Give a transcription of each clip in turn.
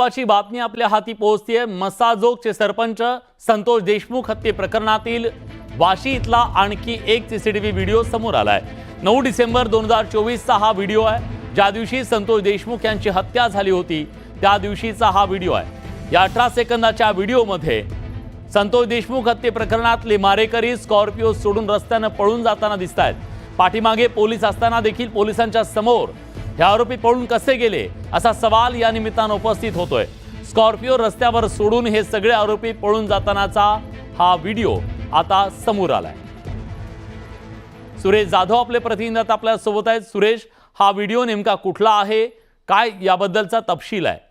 महत्वाची बातमी आपल्या हाती पोहोचतीये. मसाजोगचे सरपंच संतोष देशमुख हत्ये प्रकरणातील वाशी इथला आणखी एक सीसीटीव्ही व्हिडिओ समोर आलाय. नऊ डिसेंबर दोन हजार चोवीसचा हा व्हिडिओ आहे. ज्या दिवशी संतोष देशमुख यांची हत्या झाली होती त्या दिवशीचा हा व्हिडिओ आहे. या अठरा सेकंदाच्या व्हिडिओमध्ये संतोष देशमुख हत्ये प्रकरणातले मारेकरी स्कॉर्पिओ सोडून रस्त्यानं पळून जाताना दिसत आहेत पाठीमागे पोलीस असताना देखील पोलिसांच्या समोर हे आरोपी पळून कसे गेले असा सवाल या निमित्तानं उपस्थित होतोय. स्कॉर्पिओ रस्त्यावर सोडून हे सगळे आरोपी पळून जातानाचा हा व्हिडिओ आता समोर आलाय. सुरेश जाधव आपले प्रतिनिधी आपल्यासोबत आहेत. सुरेश हा व्हिडिओ नेमका कुठला आहे? काय याबद्दलचा तपशील आहे?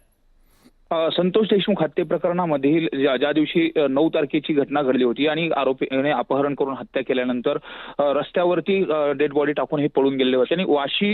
संतोष देशमुख हत्ये प्रकरणामधील ज्या ज्या दिवशी नऊ तारखेची घटना घडली होती आणि आरोपीने अपहरण करून हत्या केल्यानंतर रस्त्यावरती डेड बॉडी टाकून हे पळून गेले होते. आणि वाशी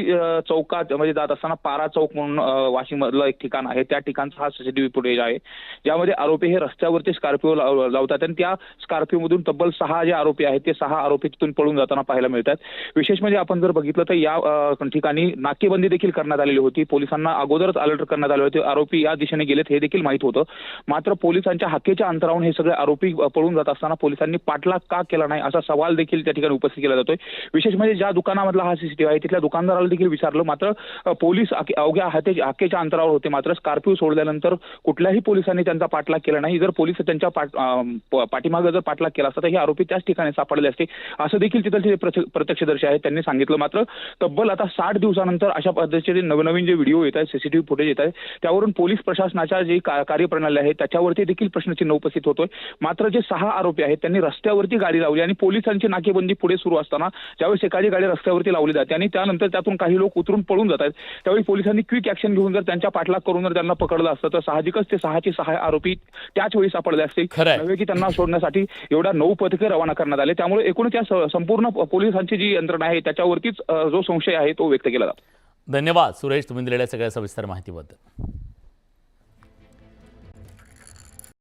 चौकात म्हणजे जात असताना पारा चौक म्हणून वाशी मधलं एक ठिकाण आहे. त्या ठिकाणचा हा सीसीटीव्ही फुटेज आहे. ज्यामध्ये आरोपी हे रस्त्यावरती स्कॉर्पिओ लाव- लावतात आणि त्या स्कॉर्पिओ मधून तब्बल सहा जे आरोपी आहेत ते सहा आरोपी तिथून पळून जाताना पाहायला मिळतात. विशेष म्हणजे आपण जर बघितलं तर या ठिकाणी नाकेबंदी देखील करण्यात आलेली होती. पोलिसांना अगोदरच अलर्ट करण्यात आले होते. आरोपी या दिशेने गेले आहेत हे देखील माहीत होतं. मात्र पोलिसांच्या हक्केच्या अंतरावर हे सगळे आरोपी पळून जात असताना पोलिसांनी पाठलाग का केला नाही असा सवाल देखील त्या ठिकाणी उपस्थित केला जातोय. विशेष म्हणजे ज्या दुकानामधला हा सीसीटीव्ही आहे तिथल्या दुकानदाराला देखील विचारलं. मात्र पोलीस अवघ्या हाते अंतरावर होते. मात्र स्कॉर्पिओ सोडल्यानंतर कुठल्याही पोलिसांनी त्यांचा पाठलाग केला नाही. जर पोलीस त्यांच्या पाठीमागे जर पाठलाग केला असता तर हे आरोपी त्याच ठिकाणी सापडले असते. असं देखील तिथलचे प्रत्यक्षदर्शी आहेत त्यांनी सांगितलं. मात्र तब्बल आता साठ दिवसानंतर अशा पद्धतीचे नवनवीन जे व्हिडिओ येत आहेत सीसीटीव्ही फुटेज येत आहेत त्यावरून पोलीस प्रशासनाच्या जी का- कार्यप्रणाली आहे त्याच्यावरती देखील प्रश्नचिन्ह उपस्थित होतोय. मात्र जे सहा आरोपी आहेत त्यांनी रस्त्यावरती गाडी लावली आणि पोलिसांची नाकेबंदी पुढे सुरू असताना ज्यावेळेस एखादी गाडी रस्त्यावरती लावली जाते आणि त्यानंतर त्यातून काही लोक उतरून पळून जात आहेत त्यावेळी पोलिसांनी क्विक ऍक्शन घेऊन जर त्यांच्या पाठलाग करून जर त्यांना पकडलं असतं तर साहजिकच ते सहाचे सहा आरोपी त्याच वेळी सापडले असते खरंय. नव्हे की त्यांना सोडण्यासाठी एवढ्या नऊ पथके रवाना करण्यात आले. त्यामुळे एकूणच या स- संपूर्ण पोलिसांची जी यंत्रणा आहे त्याच्यावरतीच जो संशय आहे तो व्यक्त केला जातो. धन्यवाद. सुरेश तुम्ही दिलेल्या सगळ्या सविस्तर माहितीबद्दल.